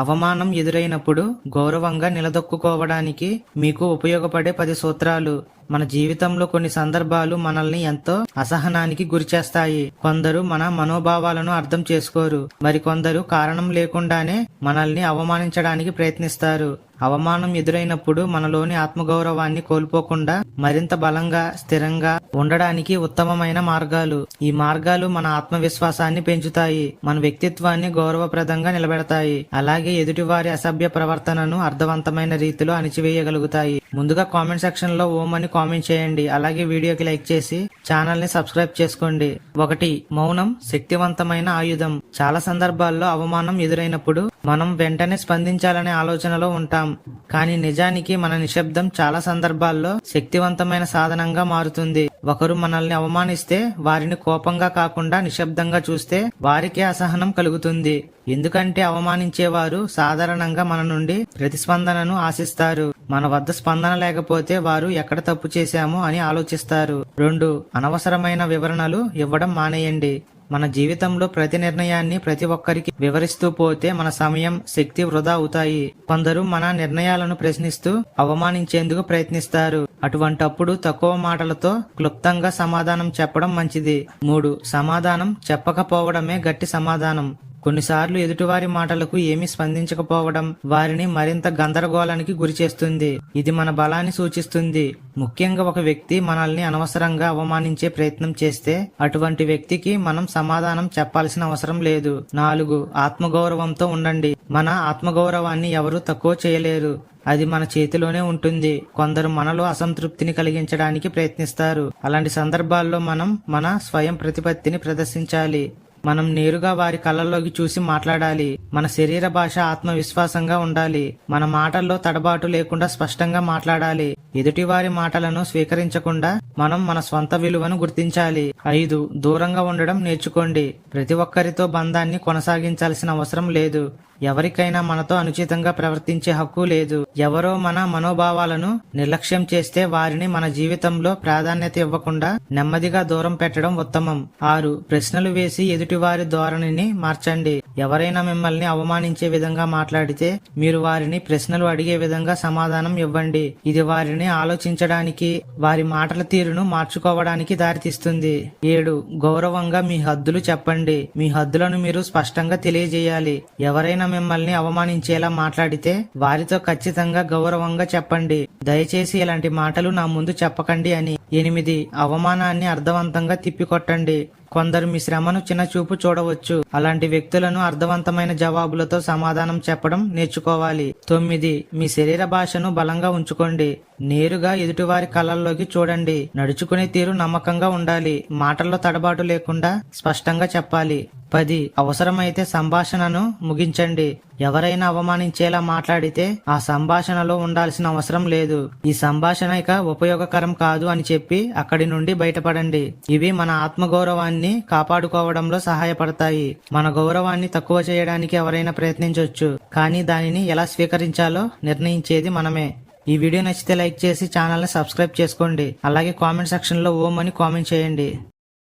అవమానం ఎదురైనప్పుడు గౌరవంగా నిలదొక్కుకోవడానికి మీకు ఉపయోగపడే పది సూత్రాలు. మన జీవితంలో కొన్ని సందర్భాలు మనల్ని ఎంతో అసహనానికి గురిచేస్తాయి. కొందరు మన మనోభావాలను అర్థం చేసుకోరు. మరికొందరు కారణం లేకుండానే మనల్ని అవమానించడానికి ప్రయత్నిస్తారు. అవమానం ఎదురైనప్పుడు మనలోని ఆత్మగౌరవాన్ని కోల్పోకుండా మరింత బలంగా స్థిరంగా ఉండడానికి ఉత్తమమైన మార్గాలు. ఈ మార్గాలు మన ఆత్మవిశ్వాసాన్ని పెంచుతాయి. మన వ్యక్తిత్వాన్ని గౌరవప్రదంగా నిలబెడతాయి. అలాగే ఎదుటివారి అసభ్య ప్రవర్తనను అర్థవంతమైన రీతిలో అణిచివేయగలుగుతాయి. ముందుగా కామెంట్ సెక్షన్లో ఓం అని కామెంట్ చేయండి. అలాగే వీడియోకి లైక్ చేసి ఛానల్ని సబ్స్క్రైబ్ చేసుకోండి. ఒకటి మౌనం శక్తివంతమైన ఆయుధం. చాలా సందర్భాల్లో అవమానం ఎదురైనప్పుడు మనం వెంటనే స్పందించాలనే ఆలోచనలో ఉంటాం. కానీ నిజానికి మన నిశ్శబ్దం చాలా సందర్భాల్లో శక్తివంతమైన సాధనంగా మారుతుంది. ఒకరు మనల్ని అవమానిస్తే వారిని కోపంగా కాకుండా నిశ్శబ్దంగా చూస్తే వారికే అసహనం కలుగుతుంది. ఎందుకంటే అవమానించేవారు సాధారణంగా మన నుండి ప్రతిస్పందనను ఆశిస్తారు. మన వద్ద స్పందన లేకపోతే వారు ఎక్కడ తప్పు చేశామో అని ఆలోచిస్తారు. రెండు అనవసరమైన వివరణలు ఇవ్వడం మానేయండి. మన జీవితంలో ప్రతి నిర్ణయాన్ని ప్రతి ఒక్కరికి వివరిస్తూ పోతే మన సమయం శక్తి వృధా అవుతాయి. కొందరు మన నిర్ణయాలను ప్రశ్నిస్తూ అవమానించేందుకు ప్రయత్నిస్తారు. అటువంటప్పుడు తక్కువ మాటలతో క్లుప్తంగా సమాధానం చెప్పడం మంచిది. మూడు సమాధానం చెప్పకపోవడమే గట్టి సమాధానం. కొన్నిసార్లు ఎదుటివారి మాటలకు ఏమీ స్పందించకపోవడం వారిని మరింత గందరగోళానికి గురిచేస్తుంది. ఇది మన బలాన్ని సూచిస్తుంది. ముఖ్యంగా ఒక వ్యక్తి మనల్ని అనవసరంగా అవమానించే ప్రయత్నం చేస్తే అటువంటి వ్యక్తికి మనం సమాధానం చెప్పాల్సిన అవసరం లేదు. నాలుగు ఆత్మగౌరవంతో ఉండండి. మన ఆత్మగౌరవాన్ని ఎవరూ తక్కువ చేయలేరు. అది మన చేతిలోనే ఉంటుంది. కొందరు మనలో అసంతృప్తిని కలిగించడానికి ప్రయత్నిస్తారు. అలాంటి సందర్భాల్లో మనం మన స్వయం ప్రతిపత్తిని ప్రదర్శించాలి. మనం నేరుగా వారి కళ్ళల్లోకి చూసి మాట్లాడాలి. మన శరీర భాష ఆత్మవిశ్వాసంగా ఉండాలి. మన మాటల్లో తడబాటు లేకుండా స్పష్టంగా మాట్లాడాలి. ఎదుటివారి మాటలను స్వీకరించకుండా మనం మన స్వంత విలువను గుర్తించాలి. ఐదు దూరంగా ఉండడం నేర్చుకోండి. ప్రతి ఒక్కరితో బంధాన్ని కొనసాగించాల్సిన అవసరం లేదు. ఎవరికైనా మనతో అనుచితంగా ప్రవర్తించే హక్కు లేదు. ఎవరో మన మనోభావాలను నిర్లక్ష్యం చేస్తే వారిని మన జీవితంలో ప్రాధాన్యత ఇవ్వకుండా నెమ్మదిగా దూరం పెట్టడం ఉత్తమం. ఆరు ప్రశ్నలు వేసి ఎదుటివారి ధోరణిని మార్చండి. ఎవరైనా మిమ్మల్ని అవమానించే విధంగా మాట్లాడితే మీరు వారిని ప్రశ్నలు అడిగే విధంగా సమాధానం ఇవ్వండి. ఇది వారిని ఆలోచించడానికి వారి మాటల తీరును మార్చుకోవడానికి దారితీస్తుంది. ఏడు గౌరవంగా మీ హద్దులు చెప్పండి. మీ హద్దులను మీరు స్పష్టంగా తెలియజేయాలి. ఎవరైనా మిమ్మల్ని అవమానించేలా మాట్లాడితే వారితో ఖచ్చితంగా గౌరవంగా చెప్పండి. దయచేసి ఇలాంటి మాటలు నా ముందు చెప్పకండి అని. ఎనిమిది అవమానాన్ని అర్థవంతంగా తిప్పికొట్టండి. కొందరు మీ శ్రమను చిన్న చూపు చూడవచ్చు. అలాంటి వ్యక్తులను అర్థవంతమైన జవాబులతో సమాధానం చెప్పడం నేర్చుకోవాలి. తొమ్మిది. మీ శరీర భాషను బలంగా ఉంచుకోండి. నేరుగా ఎదుటివారి కళ్ళల్లోకి చూడండి. నడుచుకునే తీరు నమ్మకంగా ఉండాలి. మాటల్లో తడబాటు లేకుండా స్పష్టంగా చెప్పాలి. పది అవసరమైతే సంభాషణను ముగించండి. ఎవరైనా అవమానించేలా మాట్లాడితే ఆ సంభాషణలో ఉండాల్సిన అవసరం లేదు. ఈ సంభాషణ ఇక ఉపయోగకరం కాదు అని చెప్పి అక్కడి నుండి బయటపడండి. ఇవి మన ఆత్మగౌరవాన్ని కాపాడుకోవడంలో సహాయపడతాయి. మన గౌరవాన్ని తక్కువ చేయడానికి ఎవరైనా ప్రయత్నించవచ్చు కానీ దానిని ఎలా స్వీకరించాలో నిర్ణయించేది మనమే. ఈ వీడియో నచ్చితే లైక్ చేసి ఛానల్ని సబ్స్క్రైబ్ చేసుకోండి. అలాగే కామెంట్ సెక్షన్లో ఓం అని కామెంట్ చేయండి.